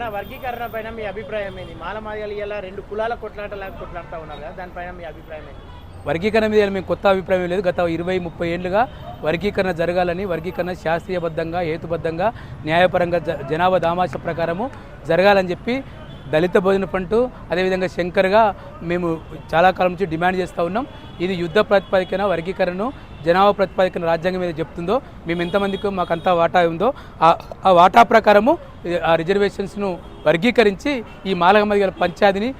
నా వర్గీకరణ పైన మీ అభిప్రాయం ఏంది? మాలమాదిగలు ఇలా రెండు కులాల కొట్లాట కొట్లాడుతూ ఉన్నారు కదా దానిపైన మీ అభిప్రాయం ఏంది? వర్గీకరణ మీద మేము కొత్త అభిప్రాయం లేదు. గత ఇరవై ముప్పై ఏళ్ళుగా వర్గీకరణ జరగాలని వర్గీకరణ శాస్త్రీయబద్ధంగా హేతుబద్ధంగా న్యాయపరంగా జ- జనాభా దామాష ప్రకారము జరగాలని చెప్పి దళిత భోజన పంటు అదేవిధంగా శంకర్గా మేము చాలా కాలం నుంచి డిమాండ్ చేస్తూ ఉన్నాం. ఇది యుద్ధ ప్రాతిపదికన వర్గీకరణను జనాభా ప్రాతిపదికన రాజ్యాంగం మీద చెప్తుందో మేము ఎంతమందికి మాకు అంత వాటా ఉందో ఆ ఆ వాటా ప్రకారము ఆ రిజర్వేషన్స్ను వర్గీకరించి ఈ మాలగమదిగల పంచాయతీని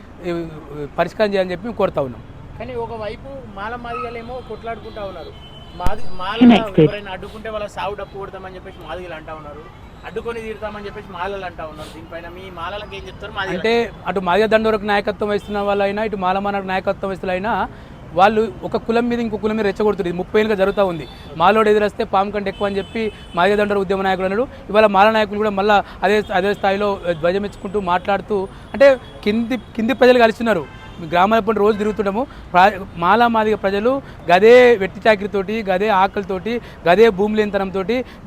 పరిష్కారం చేయాలని చెప్పి మేము కోరుతా ఉన్నాం. కానీ ఒకవైపు మాల మాదిగలేమో కొట్లాడుకుంటా ఉన్నారు. మాది మాల ఎవరైనా అడ్డుకుంటే వాళ్ళ సాగు డప్పు కొడతామని చెప్పేసి మాదిగలు అంటా ఉన్నారు. అడ్డుకొని తీరుతామని చెప్పేసి మాలలు అంటా ఉన్నారు. దీనిపైన మీ మాలలకు ఏం చెప్తారు? మాది అంటే అటు మాదిగ దండోరకు నాయకత్వం వహిస్తున్న వాళ్ళైనా ఇటు మాలమానకు నాయకత్వం వహిస్తున్న వాళ్ళు ఒక కులం మీద ఇంకో కులం మీద రెచ్చగొడుతుంది ముప్పై ఏళ్ళుగా జరుగుతూ ఉంది. మాలోడు ఎదురొస్తే పాము కంటే ఎక్కువ అని చెప్పి మాదిగ ఉద్యమ నాయకుడు అన్నాడు. ఇవాళ మాల నాయకులు కూడా మళ్ళీ అదే అదే స్థాయిలో ధ్వజమెచ్చుకుంటూ మాట్లాడుతూ అంటే కింది కింది ప్రజలు కలిసిన్నారు గ్రామాల పంట రోజు తిరుగుతుంటాము. ప్రా- మాలా మాదిగ ప్రజలు గదే వెట్టి చాకిరితోటి గదే ఆకలితోటి గదే భూమి లేనితనంతో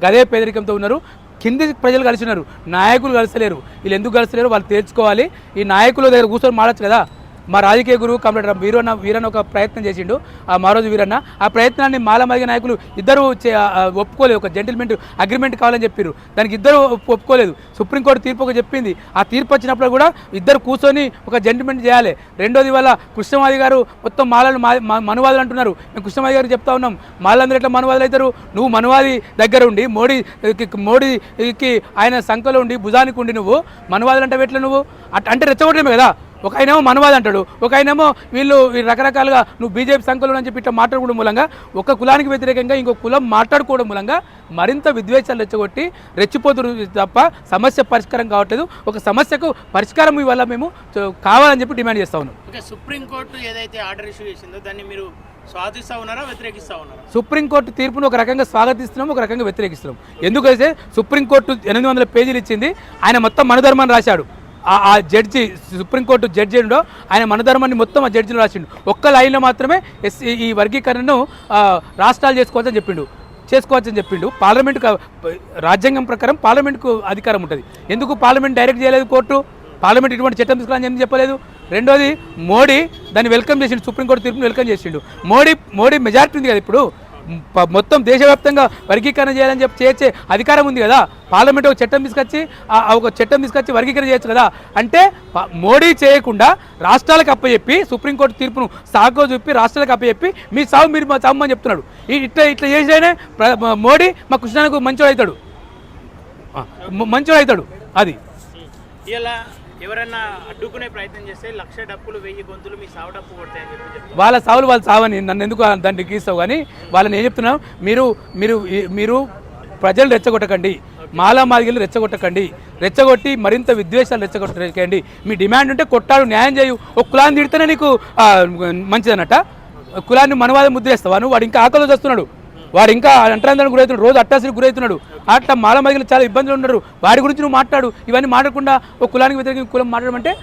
గదే పేదరికంతో ఉన్నారు. కింది ప్రజలు కలిసినారు నాయకులు కలిసలేరు. వీళ్ళు ఎందుకు కలిసలేరు? వాళ్ళు తేల్చుకోవాలి. ఈ నాయకుల దగ్గర కూర్చొని మాడచ్చు కదా? మా రాజకీయ గురువు కంప్లీటర్ వీరన్న వీరన్న ఒక ప్రయత్నం చేసిండు. ఆ మారోజు వీరన్న ఆ ప్రయత్నాన్ని మాలమదిగ నాయకులు ఇద్దరు ఒప్పుకోలేదు. ఒక జెంటిల్మెంట్ అగ్రిమెంట్ కావాలని చెప్పారు దానికి ఇద్దరు ఒప్పుకోలేదు. సుప్రీంకోర్టు తీర్పు ఒక చెప్పింది. ఆ తీర్పు వచ్చినప్పుడు కూడా ఇద్దరు కూర్చొని ఒక జెంటిల్మెంట్ చేయాలి. రెండోది వల్ల కృష్ణమాది గారు మొత్తం మాలను మా- మనువాదులు అంటున్నారు. మేము కృష్ణమాది గారు చెప్తా ఉన్నాం. మాలందరూ ఎట్లా మనువాదులు అవుతారు? నువ్వు మనువాది దగ్గర ఉండి మోడీ మోడీకి ఆయన సంఖలో ఉండి భుజానికి ఉండి నువ్వు మనువాదులు అంటే ఎట్లా నువ్వు? అట్- అంటే రెచ్చగొట్టడమే కదా. ఒక ఆయనేమో మనవాది అంటాడు. ఒక ఆయనేమో వీళ్ళు వీళ్ళు రకరకాలుగా నువ్వు బీజేపీ సంఖ్యలో అని చెప్పి ఇట్లా మాట్లాడుకోవడం మూలంగా ఒక కులానికి వ్యతిరేకంగా ఇంకో కులం మాట్లాడుకోవడం మూలంగా మరింత విద్వేషాలు రెచ్చగొట్టి రెచ్చిపోతున్నారు తప్ప సమస్య పరిష్కారం కావట్లేదు. ఒక సమస్యకు పరిష్కారం ఇవాళ మేము కావాలని చెప్పి డిమాండ్ చేస్తా ఉన్నాం. సుప్రీంకోర్టు ఏదైతే ఆర్డర్ ఇష్యూ చేసిందో దాన్ని మీరు స్వాగతిస్తా ఉన్నారా వ్యతిరేకిస్తా ఉన్నారా? సుప్రీంకోర్టు తీర్పును ఒక రకంగా స్వాగతిస్తున్నాం ఒక రకంగా వ్యతిరేకిస్తున్నాం. ఎందుకైతే సుప్రీంకోర్టు ఎనిమిది వందల పేజీలు ఇచ్చింది ఆయన మొత్తం మనధర్మాన్ని రాశాడు. ఆ ఆ జడ్జి సుప్రీంకోర్టు జడ్జి ఉండో ఆయన మనధర్మాన్ని మొత్తం ఆ జడ్జిలో రాసిండు. ఒక్క లైన్లో మాత్రమే ఎస్సీ ఈ వర్గీకరణను రాష్ట్రాలు చేసుకోవచ్చని చెప్పిండు. చేసుకోవచ్చని చెప్పిండు. పార్లమెంట్ రాజ్యాంగం ప్రకారం పార్లమెంట్కు అధికారం ఉంటుంది. ఎందుకు పార్లమెంట్ డైరెక్ట్ చేయలేదు కోర్టు? పార్లమెంట్ ఇటువంటి చట్టం తీసుకురాని ఎందుకు చెప్పలేదు? రెండోది మోడీ దాన్ని వెల్కమ్ చేసిండు సుప్రీంకోర్టు తీర్పును వెల్కమ్ చేసిండు. మోడీ మోడీ మెజార్టీ ఉంది కదా ఇప్పుడు. మొత్తం దేశవ్యాప్తంగా వర్గీకరణ చేయాలని చెప్పి చేర్చే అధికారం ఉంది కదా. పార్లమెంట్ ఒక చట్టం తీసుకొచ్చి ఆ ఒక చట్టం తీసుకొచ్చి వర్గీకరణ చేయొచ్చు కదా. అంటే మోడీ చేయకుండా రాష్ట్రాలకు అప్పచెప్పి సుప్రీంకోర్టు తీర్పును సాగో చూపి రాష్ట్రాలకు అప్పచెప్పి మీ సాగు మీరు మా సాగు అని చెప్తున్నాడు. ఈ ఇట్లా ఇట్లా చేసేనే మోడీ మా కృష్ణానికి మంచోడు అవుతాడు. మంచోడు అవుతాడు. అది. ఇలా ఎవరైనా అడ్డుకునే ప్రయత్నం చేస్తే లక్ష డప్పులు వెయ్యి గొంతులు మీ సావు డప్పు కొడతాయని చెప్పి. వాళ్ళ సావులు వాళ్ళు సావని నన్ను ఎందుకు దాన్ని గీస్తావు? కానీ వాళ్ళని ఏం చెప్తున్నాం మీరు మీరు మీరు ప్రజలు రెచ్చగొట్టకండి. మాలా మాదిగలు రెచ్చగొట్టకండి. రెచ్చగొట్టి మరింత విద్వేషాలు రెచ్చగొట్టకండి. మీ డిమాండ్ ఉంటే కొట్టాడు న్యాయం చేయు. ఒక కులాన్ని తిడితేనే నీకు మంచిదన్నట కులాన్ని మనవాదం ముద్రేస్తావా నువ్వు వాడు ఇంకా ఆకలి వస్తున్నాడు వాడు ఇంకా అంటరాంతరం గురవుతున్నాడు రోజు అట్టాసికి గురవుతున్నాడు. అట్లా మాల మహిళలు చాలా ఇబ్బందులు ఉన్నారు. వాడి గురించి నువ్వు మాట్లాడు. ఇవన్నీ మాట్లాడకుండా ఒక కులానికి వ్యతిరేకంగా కులం మాట్లాడడం అంటే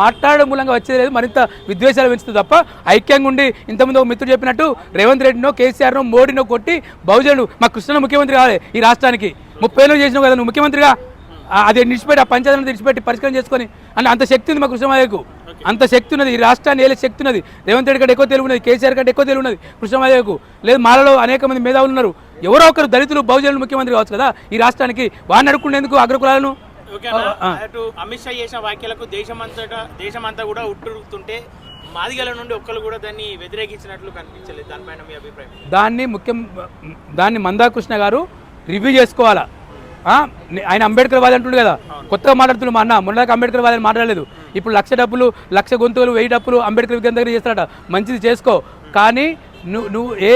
మాట్లాడడం మూలంగా వచ్చేది లేదు. మరింత విద్వేషాలు పెంచుతుంది తప్ప ఐక్యంగా ఉండి ఇంతకుముందు ఒక మిత్రుడు చెప్పినట్టు రేవంత్ రెడ్డినో కేసీఆర్నో మోడీనో కొట్టి బహుజనుడు మా కృష్ణ ముఖ్యమంత్రి కావాలి ఈ రాష్ట్రానికి. ముప్పై ఏళ్ళు చేసినావు కదా నువ్వు ముఖ్యమంత్రిగా. అది నిడిచిపెట్టి ఆ పంచాయతీలను విడిచిపెట్టి పరిష్కారం చేసుకొని అంటే అంత శక్తి ఉంది మా కృష్ణమాదేవికు అంత శక్తి ఉన్నది. ఈ రాష్ట్రాన్ని ఏలే శక్తి ఉన్నది. రేవంత్ రెడ్డి కంటే ఎక్కువ తెలివి ఉన్నది. కేసీఆర్ కంటే ఎక్కువ తెలివి ఉన్నది. కృష్ణమాదేవికు లేదు మాలలో అనేక మంది మేధావులు ఉన్నారు. ఎవరో ఒకరు దళితులు బహుజనులు ముఖ్యమంత్రి కావచ్చు కదా ఈ రాష్ట్రానికి వాడిని అడుక్కునేందుకు అగ్రకులాలను? అటు అమిత్ షా చేసిన వ్యాఖ్యలకు దేశమంతటా దేశమంతా కూడా ఉట్టురుతుంటే మాదిగల నుండి ఒక్కరు కూడా దాన్ని వ్యతిరేకించినట్లు కనిపించలేదు. దానిపైన మీ అభిప్రాయం దాన్ని ముఖ్యం దాన్ని మందాకృష్ణ గారు రివ్యూ చేసుకోవాలా? ఆయన అంబేద్కర్ వాది అంటుండు కదా. కొత్తగా మాట్లాడుతున్నాడు మా అన్న. మొన్నదాకా అంబేద్కర్ వాదని మాట్లాడలేదు. ఇప్పుడు లక్ష డబ్బులు లక్ష గొంతులు వెయ్యి డబ్బులు అంబేద్కర్ విగ్రహం దగ్గర చేస్తాడట మంచిది చేసుకో. కానీ నువ్వు నువ్వు ఏ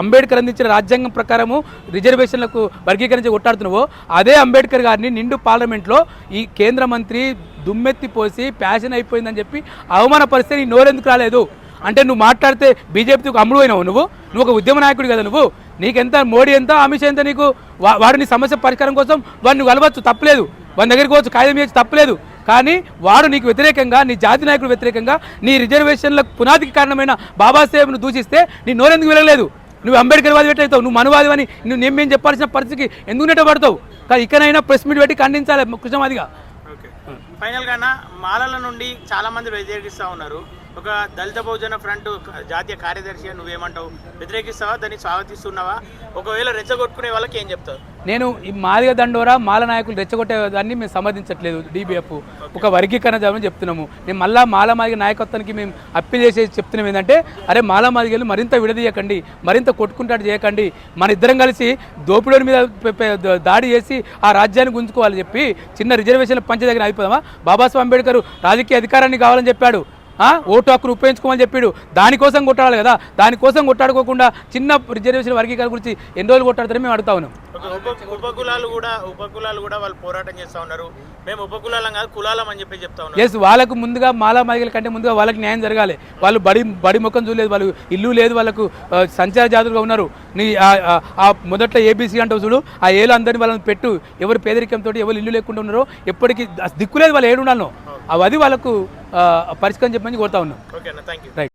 అంబేద్కర్ అందించిన రాజ్యాంగం ప్రకారము రిజర్వేషన్లకు వర్గీకరించి కొట్టాడుతున్నావో అదే అంబేద్కర్ గారిని నిండు పార్లమెంట్లో ఈ కేంద్ర మంత్రి దుమ్మెత్తి పోసి ప్యాషన్ అయిపోయిందని చెప్పి అవమానపరిస్తే నీ నోరెందుకు రాలేదు? అంటే నువ్వు మాట్లాడితే బీజేపీకి అమ్ముడు అయినావు నువ్వు? నువ్వు ఒక ఉద్యమ నాయకుడు కదా నువ్వు? నీకెంత మోడీ ఎంత అమిత్ షా ఎంత నీకు వాడిని సమస్య పరిష్కారం కోసం వాడిని నువ్వు కలవచ్చు తప్పలేదు. వాడి దగ్గరికి పోవచ్చు. కాగితం చేయొచ్చు. తప్పలేదు. కానీ వాడు నీకు వ్యతిరేకంగా నీ జాతి నాయకుడు వ్యతిరేకంగా నీ రిజర్వేషన్లకు పునాదికి కారణమైన బాబాసాహెబ్ను దూషిస్తే నీ నోరెందుకు వెళ్ళలేదు నువ్వు అంబేద్కర్ వాది పెట్టవుతావు నువ్వు మనువాది అని నువ్వు నేమేం చెప్పాల్సిన పరిస్థితికి ఎందుకు నెట్టబడతావు? కానీ ఇకనైనా ప్రెస్ మీట్ పెట్టి ఖండించాలి కృష్ణమాదిగా. ఓకే ఫైనల్గా మాలల నుండి చాలామంది వ్యతిరేకిస్తూ ఉన్నారు. ఒక దళిత బహుజన ఫ్రంట్ జాతీయ కార్యదర్శిగా నువ్వేమంటావు? వ్యతిరేకిస్తావా? దాన్ని స్వాగతిస్తున్నావా? ఒకవేళ రెచ్చగొట్టుకునే వాళ్ళకి ఏం చెప్తావు? నేను ఈ మాదిగ దండోరా మాల నాయకులు రెచ్చగొట్టే దాన్ని మేము సమర్థించట్లేదు డీబీఎఫ్ ఒక వర్గీకరణ జరగమని చెప్తున్నాము. మేము మళ్ళా మాల మాదిగ నాయకత్వానికి మేము అప్పీల్ చేసి చెప్తున్నాం ఏంటంటే అరే మాల మాదిగలు మరింత విడదీయకండి మరింత కొట్టుకుంటాడు చేయకండి. మన ఇద్దరం కలిసి దోపిడీల మీద దాడి చేసి ఆ రాజ్యాన్ని గుంజుకోవాలని చెప్పి చిన్న రిజర్వేషన్ పంచ దగ్గర అయిపోదామా బాబాసాహెబ్ అంబేద్కర్ రాజకీయ అధికారాన్ని కావాలని చెప్పాడు? ఓటు హక్కును ఉపయోగించుకోమని చెప్పాడు. దానికోసం కొట్టాలి కదా. దానికోసం కొట్టాడుకోకుండా చిన్న రిజర్వేషన్ వర్గీకరణ గురించి ఎన్ని రోజులు కొట్టాడుతారని మేము అడుగుతా ఉన్నాం. ఉపకులాలు కూడా ఉపకులాలు కూడా వాళ్ళు పోరాటం చేస్తూ ఉన్నారు. మేము ఉపకులాలం కాదు కులాలం అని చెప్పి చెప్తా ఉన్నారు ఎస్ వాళ్ళకు ముందుగా మాలా మహిళల కంటే ముందుగా వాళ్ళకి న్యాయం జరగాలి. వాళ్ళు బడి బడి ముఖం చూడలేదు వాళ్ళు ఇల్లు లేదు వాళ్ళకు సంచార జాతులుగా ఉన్నారు. నీ ఆ- మొదట్లో ఏబీసీ అంటావు చూడు ఆ ఏలు అందరిని వాళ్ళని పెట్టు. ఎవరు పేదరికంతో ఎవరు ఇల్లు లేకుండా ఉన్నారో ఎప్పటికీ దిక్కులేదు వాళ్ళు ఏడు ఉండాలను అది వాళ్ళకు పరిష్కారం చెప్పమని కోరుతా ఉన్నాం. రైట్